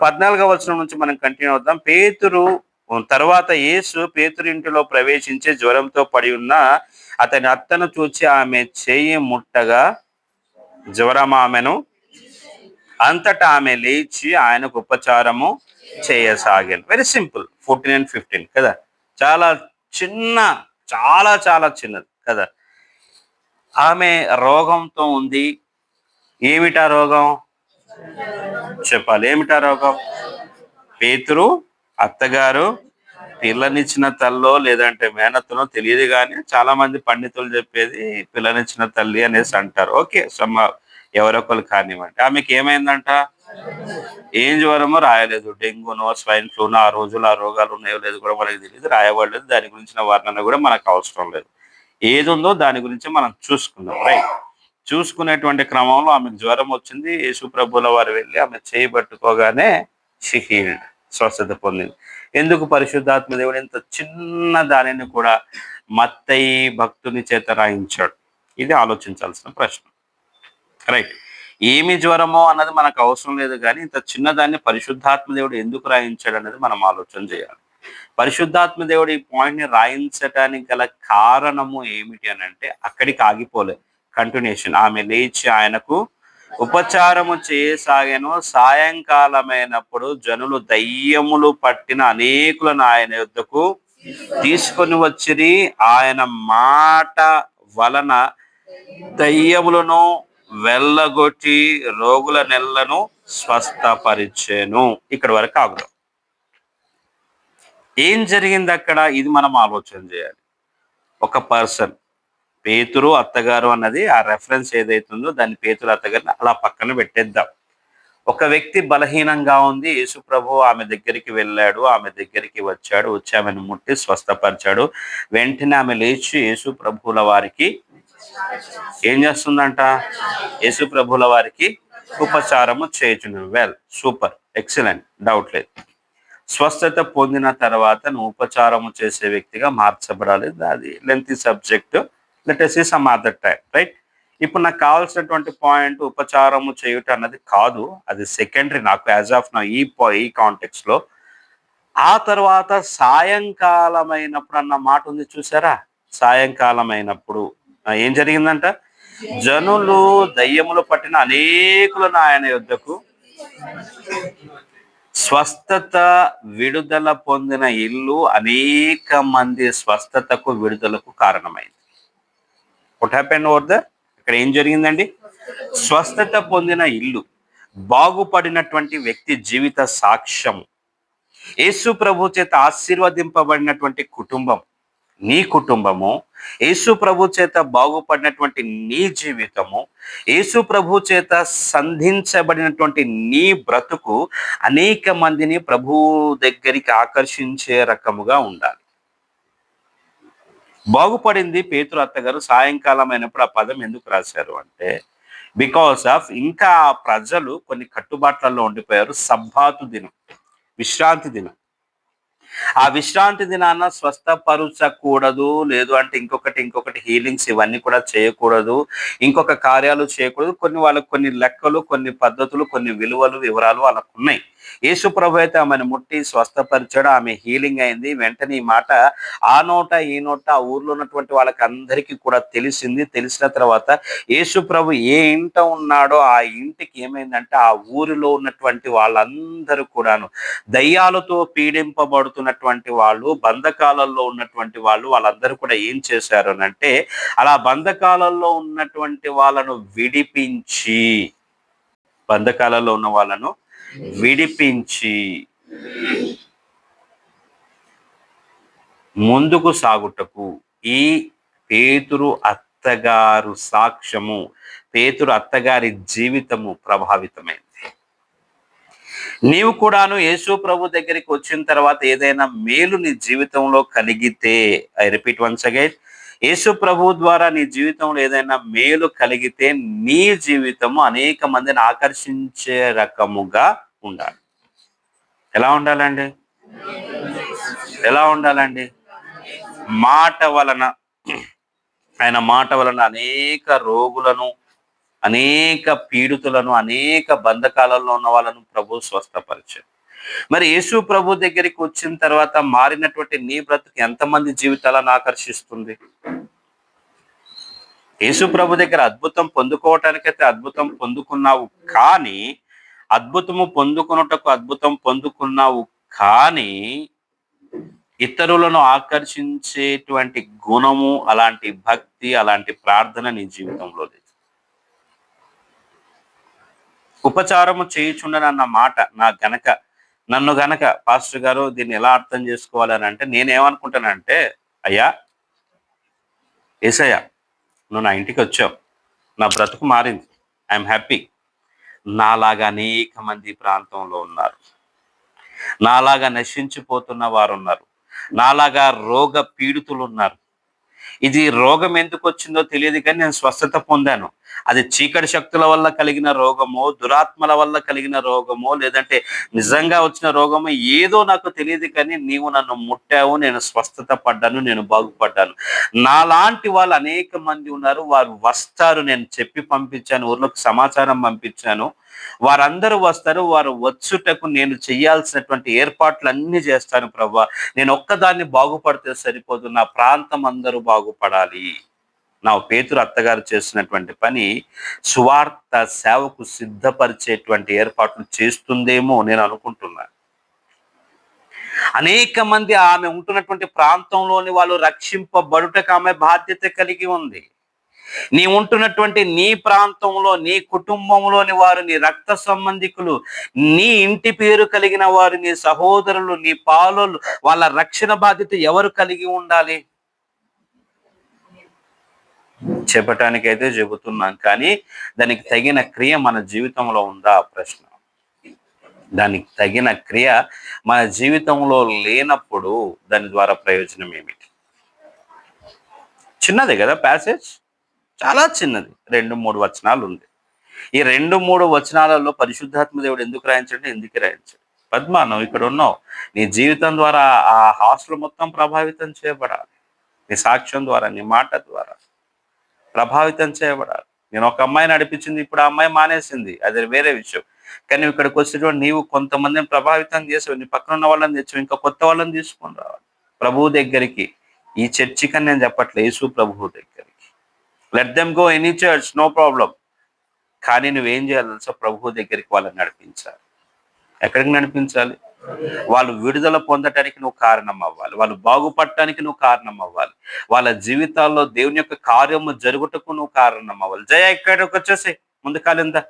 పద్నాలుగవ వచనం నుంచి మనం కంటిన్యూ అవుతాం పేతురు తర్వాత యేసు పేతురు ఇంటిలో ప్రవేశించి జ్వరంతో పడి ఉన్న అతని అత్తను చూచి ఆమె చేయి ముట్టగా జ్వరం ఆమెను అంతటా ఆమె లేచి ఆయనకు ఉపచారము చేయసాగాను very simple fourteen and fifteen కదా? చాలా చిన్న చాలా చాలా చిన్నది కదా? ఆమె రోగంతో ఉంది. ఏమిటా రోగం? చెప్పాలి ఏమిటా రోగం? పేతురు అత్తగారు పిల్లనిచ్చిన తల్లో లేదంటే మేనత్తనో తెలియదు కానీ చాలా మంది పండితులు చెప్పేది పిల్లనిచ్చిన తల్లి అనేసి అంటారు. ఓకే సమ్మ ఎవరొకరు కానివ్వండి. ఆమెకి ఏమైందంట? ఏం జ్వరమో రాయలేదు. డెంగ్యూనో స్వైన్ ఫ్లూనో ఆ రోజులు ఆ రోగాలు ఉన్నాయో లేదు కూడా మనకి తెలియదు రాయబడలేదు. దాని గురించిన వర్ణన కూడా మనకు అవసరం లేదు. ఏది ఉందో దాని గురించి మనం చూసుకుందాం. రైట్. చూసుకునేటువంటి క్రమంలో ఆమెకు జ్వరం వచ్చింది. యేసుప్రభుల వారు వెళ్ళి ఆమె చేయబట్టుకోగానే షిహీల్డ్ స్వస్థత పొందింది. ఎందుకు పరిశుద్ధాత్మ దేవుడు ఇంత చిన్న దానిని కూడా మత్తయి భక్తుని చేత రాయించాడు? ఇది ఆలోచించాల్సిన ప్రశ్న. రైట్ ఏమి జ్వరమో అన్నది మనకు అవసరం లేదు కానీ ఇంత చిన్నదాన్ని పరిశుద్ధాత్మ దేవుడు ఎందుకు రాయించాడు అనేది మనం ఆలోచన చేయాలి. పరిశుద్ధాత్మ దేవుడు ఈ పాయింట్ని రాయించటానికి రాయించడానికి గల కారణము ఏమిటి అని అంటే అక్కడికి ఆగిపోలేదు. కంటిన్యూషన్ ఆమె లేచి ఆయనకు ఉపచారము చేయసాగాను. సాయంకాలమైనప్పుడు జనులు దయ్యములు పట్టిన అనేకులను ఆయన యుద్ధకు తీసుకొని వచ్చిరి. ఆయన మాట వలన దయ్యములను వెళ్ళగొట్టి రోగుల నెలలను స్వస్థపరిచాను. ఇక్కడ వరకు ఆగుదాం. ఏం జరిగింది అక్కడ ఇది మనం ఆలోచన చేయాలి. ఒక పర్సన్ పేతురు అత్తగారు అన్నది ఆ రెఫరెన్స్ ఏదైతుందో దాన్ని పేతురు అత్తగారిని అలా పక్కన పెట్టేద్దాం. ఒక వ్యక్తి బలహీనంగా ఉంది యేసుప్రభు ఆమె దగ్గరికి వెళ్ళాడు ఆమె దగ్గరికి వచ్చాడు వచ్చి ఆమెను ముట్టి స్వస్థపరిచాడు. వెంటనే ఆమె లేచి యేసు ప్రభువుల వారికి ఏం చేస్తుందంట? యేసు ప్రభుల వారికి ఉపచారము చేయుచును వెల్ సూపర్ ఎక్సలెంట్ డౌట్ లేదు. స్వస్థత పొందిన తర్వాత నువ్వు ఉపచారము చేసే వ్యక్తిగా మార్చబడాలి. అది length subject let's some other time right ఇప్పుడు నాకు కావాల్సినటువంటి పాయింట్ ఉపచారము చేయుట అన్నది కాదు అది సెకండరీ నాకు యాజ్ ఆఫ్ నా ఈ ఈ కాంటెక్స్లో. ఆ తర్వాత సాయంకాలమైనప్పుడు అన్న మాట ఉంది చూసారా? సాయంకాలం అయినప్పుడు ఏం జరిగిందంట? జనులు దయ్యములు పట్టిన అనేకులు ఆయన యుద్ధకు స్వస్థత విడుదల పొందిన ఇల్లు అనేక మంది స్వస్థతకు విడుదలకు కారణమైంది. వాట్ హ్యాపెన్ ఓవర్ ద ఇక్కడ ఏం జరిగిందండి? స్వస్థత పొందిన ఇల్లు బాగుపడినటువంటి వ్యక్తి జీవిత సాక్ష్యం యేసు ప్రభు చేత ఆశీర్వదింపబడినటువంటి కుటుంబం నీ కుటుంబము యేసు ప్రభు చేత బాగుపడినటువంటి నీ జీవితము యేసు ప్రభు చేత సంధించబడినటువంటి నీ బ్రతుకు అనేక మందిని ప్రభు దగ్గరికి ఆకర్షించే రకముగా ఉండాలి. బాగుపడింది పేతురు అత్తగారు సాయంకాలం అయినప్పుడు ఆ పదం ఎందుకు రాశారు అంటే బికాస్ ఆఫ్ ఇంకా ప్రజలు కొన్ని కట్టుబాట్లలో ఉండిపోయారు సబ్బాతు దినం విశ్రాంతి దినం. ఆ విశ్రాంతి దినాన స్వస్థపరచకూడదు లేదు అంటే ఇంకొకటి ఇంకొకటి హీలింగ్స్ ఇవన్నీ కూడా చేయకూడదు ఇంకొక కార్యాలు చేయకూడదు. కొన్ని వాళ్ళకు కొన్ని లెక్కలు కొన్ని పద్ధతులు కొన్ని విలువలు వివరాలు వాళ్ళకు ఉన్నాయి యేసు ప్రభు అయితే ఆమెను ముట్టి స్వస్థపరిచాడు ఆమె హీలింగ్ అయింది. వెంటనే ఈ మాట ఆ నోట ఈ నోట ఆ ఊర్లో ఉన్నటువంటి వాళ్ళకి అందరికీ కూడా తెలిసింది. తెలిసిన తర్వాత యేసు ప్రభు ఏ ఇంట ఉన్నాడో ఆ ఇంటికి ఏమైందంటే ఆ ఊరిలో ఉన్నటువంటి వాళ్ళందరూ కూడాను దయ్యాలతో పీడింపబడుతున్నటువంటి వాళ్ళు బంధకాలలో ఉన్నటువంటి వాళ్ళు వాళ్ళందరూ కూడా ఏం చేశారు అంటే అలా బంధకాలలో ఉన్నటువంటి వాళ్ళను విడిపించి బంధకాలలో ఉన్న వాళ్ళను విడిపించి ముందుకు సాగుటకు ఈ పేతురు అత్తగారు సాక్ష్యము పేతురు అత్తగారి జీవితము ప్రభావితమైంది. నీవు కూడాను యేసు ప్రభు దగ్గరికి వచ్చిన తర్వాత ఏదైనా మేలు నీ జీవితంలో కలిగితే I repeat once again Yesu ప్రభు ద్వారా నీ జీవితంలో ఏదైనా మేలు కలిగితే నీ జీవితము అనేక మందిని ఆకర్షించే రకముగా ఉండాలి. ఎలా ఉండాలండి? ఎలా ఉండాలండి? మాట వలన ఆయన మాట వలన అనేక రోగులను అనేక పీడితులను అనేక బంధకాలలో ఉన్న వాళ్ళను ప్రభు స్వస్థపరిచాడు. మరి యేసు ప్రభు దగ్గరికి వచ్చిన తర్వాత మారినటువంటి నీ బ్రతుకు ఎంతమంది జీవితాలను ఆకర్షిస్తుంది? యేసు ప్రభు దగ్గర అద్భుతం పొందుకోవటానికైతే అద్భుతం పొందుకున్నావు కానీ అద్భుతము పొందుకున్నటకు అద్భుతం పొందుకున్నావు కానీ ఇతరులను ఆకర్షించేటువంటి గుణము అలాంటి భక్తి అలాంటి ప్రార్థన నీ జీవితంలో లేదు. ఉపచారము చేయుచుండనన్న మాట నా గనక నన్ను గనక పాస్టర్ గారు దీన్ని ఎలా అర్థం చేసుకోవాలని అంటే నేనేమనుకుంటానంటే అయ్యా ఏసయ్య నువ్వు నా ఇంటికి వచ్చావు నా బ్రతుకు మారింది ఐఎమ్ హ్యాపీ. నాలాగా అనేక మంది ప్రాంతంలో ఉన్నారు. నాలాగా నశించిపోతున్న వారు ఉన్నారు. నాలాగా రోగ పీడితులు ఉన్నారు. ఇది రోగం ఎందుకు వచ్చిందో తెలియదు కానీ నేను స్వస్థత పొందాను. అది చీకటి శక్తుల వల్ల కలిగిన రోగమో దురాత్మల వల్ల కలిగిన రోగమో లేదంటే నిజంగా వచ్చిన రోగమో ఏదో నాకు తెలియదు కానీ నీవు నన్ను ముట్టావు నేను స్వస్థత పడ్డాను నేను బాగుపడ్డాను. నాలాంటి వాళ్ళు అనేక మంది ఉన్నారు వారు వస్తారు నేను చెప్పి పంపించాను ఊర్లోకి సమాచారం పంపించాను. వారందరూ వస్తారు వారు వచ్చుటకు నేను చేయాల్సినటువంటి ఏర్పాట్లు అన్ని చేస్తాను ప్రభా నేను ఒక్కదాన్ని బాగుపడితే సరిపోదు నా ప్రాంతం అందరూ బాగుపడాలి. నా పేతురు అత్తగారు చేస్తున్నటువంటి పని సువార్త సేవకు సిద్ధపరిచేటువంటి ఏర్పాట్లు చేస్తుందేమో నేను అనుకుంటున్నాను అనేక మంది ఆమె ఉంటున్నటువంటి ప్రాంతంలోని వాళ్ళు రక్షింపబడుటకు ఆమె బాధ్యత కలిగి ఉంది. నీ ఉంటున్నటువంటి నీ ప్రాంతంలో నీ కుటుంబంలోని వారు నీ రక్త సంబంధికులు నీ ఇంటి పేరు కలిగిన వారు నీ సహోదరులు నీ పాలోలు వాళ్ళ రక్షణ బాధ్యత ఎవరు కలిగి ఉండాలి? చెప్పటానికైతే చెబుతున్నాం కానీ దానికి తగిన క్రియ మన జీవితంలో ఉందా? ప్రశ్న. దానికి తగిన క్రియ మన జీవితంలో లేనప్పుడు దాని ద్వారా ప్రయోజనం ఏమిటి? చిన్నదే కదా ప్యాసేజ్ చాలా చిన్నది. రెండు మూడు వచనాలు ఉంది ఈ రెండు మూడు వచనాలలో పరిశుద్ధాత్మ దేవుడు ఎందుకు రాయించండి ఎందుకు రాయించాడు? పద్మా నువ్వు ఇక్కడ ఉన్నావు నీ జీవితం ద్వారా ఆ హాస్టల్ మొత్తం ప్రభావితం చేయబడాలి. నీ సాక్ష్యం ద్వారా నీ మాట ద్వారా ప్రభావితం చేయబడాలి. నేను ఒక అమ్మాయిని నడిపించింది ఇప్పుడు ఆ అమ్మాయి మానేసింది. అది వేరే విషయం. కానీ నువ్వు ఇక్కడికి వచ్చేటువంటి నీవు కొంతమందిని ప్రభావితం చేసావు. నీ పక్కన ఉన్న వాళ్ళని తెచ్చావు. ఇంకా కొత్త వాళ్ళని తీసుకొని రావాలి. ప్రభువు దగ్గరికి. ఈ చర్చికని నేను చెప్పట్లేసు యేసు ప్రభువు దగ్గరికి. Let them go any church no problem కానీ నువ్వేం చేయాలి తెలుసా? ప్రభు దగ్గరికి వాళ్ళని నడిపించాలి. ఎక్కడికి నడిపించాలి? వాళ్ళు విడుదల పొందటానికి నువ్వు కారణం అవ్వాలి. వాళ్ళు బాగుపడటానికి నువ్వు కారణం అవ్వాలి. వాళ్ళ జీవితాల్లో దేవుని యొక్క కార్యము జరుగుటకు నువ్వు కారణం అవ్వాలి. జయ ఇక్కడికి వచ్చేసి ముందు కాలిందా?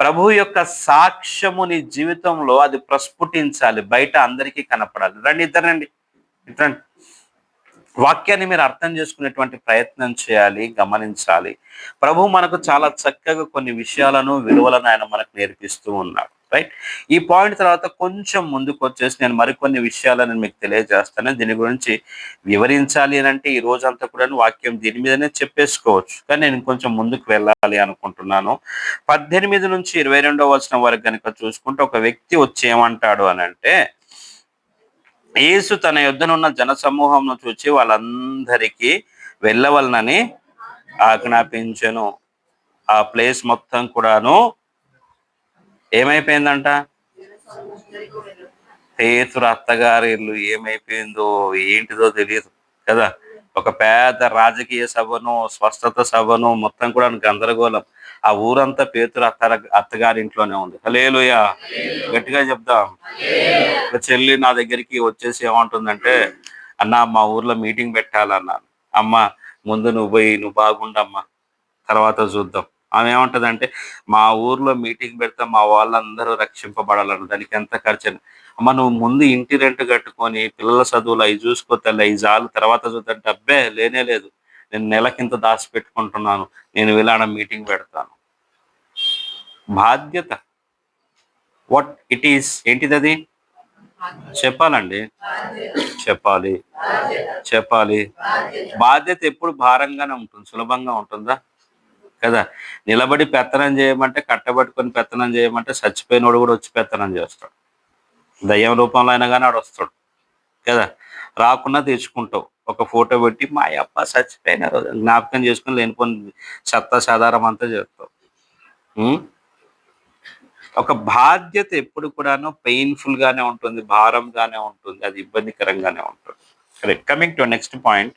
ప్రభు యొక్క సాక్ష్యము నీ జీవితంలో అది ప్రస్ఫుటించాలి. బయట అందరికీ కనపడాలి. రండి ఇద్దరండి ఇద్దరండి వాక్యాన్ని మీరు అర్థం చేసుకునేటువంటి ప్రయత్నం చేయాలి గమనించాలి. ప్రభు మనకు చాలా చక్కగా కొన్ని విషయాలను విలువలను ఆయన మనకు నేర్పిస్తూ ఉన్నాడు. రైట్ ఈ పాయింట్ తర్వాత కొంచెం ముందుకు వచ్చేసి నేను మరికొన్ని విషయాలను మీకు తెలియజేస్తాను. దీని గురించి వివరించాలి అని అంటే ఈ రోజంతా కూడా వాక్యం దీని మీదనే చెప్పేసుకోవచ్చు. కానీ నేను కొంచెం ముందుకు వెళ్ళాలి అనుకుంటున్నాను. పద్దెనిమిది నుంచి ఇరవై రెండవ వచనం వరకు కనుక చూసుకుంటే ఒక వ్యక్తి వచ్చి ఏమంటాడు అని అంటే యేసు తన యుద్ధనున్న జన సమూహంను చూచి వాళ్ళందరికీ వెళ్ళవలనని ఆజ్ఞాపించను. ఆ ప్లేస్ మొత్తం కూడాను ఏమైపోయిందంట? పేతురు అత్తగారి ఇల్లు ఏమైపోయిందో ఏంటిదో తెలియదు కదా. ఒక పెద్ద రాజకీయ సభను స్వస్థత సభను మొత్తం కూడా గందరగోళం. ఆ ఊరంతా పేతురు అత్త అత్తగారి ఇంట్లోనే ఉంది. హలేలుయ గట్టిగా చెప్దాం. ఒక చెల్లి నా దగ్గరికి వచ్చేసి ఏమంటుందంటే అన్న మా ఊర్లో మీటింగ్ పెట్టాలన్నాను. అమ్మ ముందు నువ్వు పోయి నువ్వు బాగుండమ్మా. తర్వాత చూద్దాం. ఆమె ఏమంటదంటే మా ఊర్లో మీటింగ్ పెడితే మా వాళ్ళందరూ రక్షింపబడాలన్న దానికి ఎంత ఖర్చు అని. అమ్మ నువ్వు ముందు ఇంటి రెంట్ కట్టుకొని పిల్లల చదువులు అవి చూసుకోతలే అవి చాలు తర్వాత చూద్దంటే అబ్బే లేనే లేదు. నేను నెలకింత దాచి పెట్టుకుంటున్నాను నేను వెళ్ళాడ మీటింగ్ పెడతాను. బాధ్యత. వాట్ ఇట్ ఈస్ ఏంటిది అది? చెప్పాలండి. చెప్పాలి. చెప్పాలి. బాధ్యత ఎప్పుడు భారంగానే ఉంటుంది సులభంగా ఉంటుందా? కదా? నిలబడి పెత్తనం చేయమంటే కట్టబట్టుకొని పెత్తనం చేయమంటే చచ్చిపోయినోడు కూడా వచ్చి పెత్తనం చేస్తాడు. దయ్యం రూపంలో అయినా కానీ ఆడు వస్తాడు. కదా? రాకుండా తెచ్చుకుంటావు. ఒక ఫోటో పెట్టి మా అప్ప చచ్చిపోయిన జ్ఞాపకం చేసుకుని లేనిపోని సత్తా సాధారం అంతా చేస్తావు. ఒక బాధ్యత ఎప్పుడు కూడాను పెయిన్ఫుల్ గానే ఉంటుంది భారంగానే ఉంటుంది అది ఇబ్బందికరంగానే ఉంటుంది. Coming to next point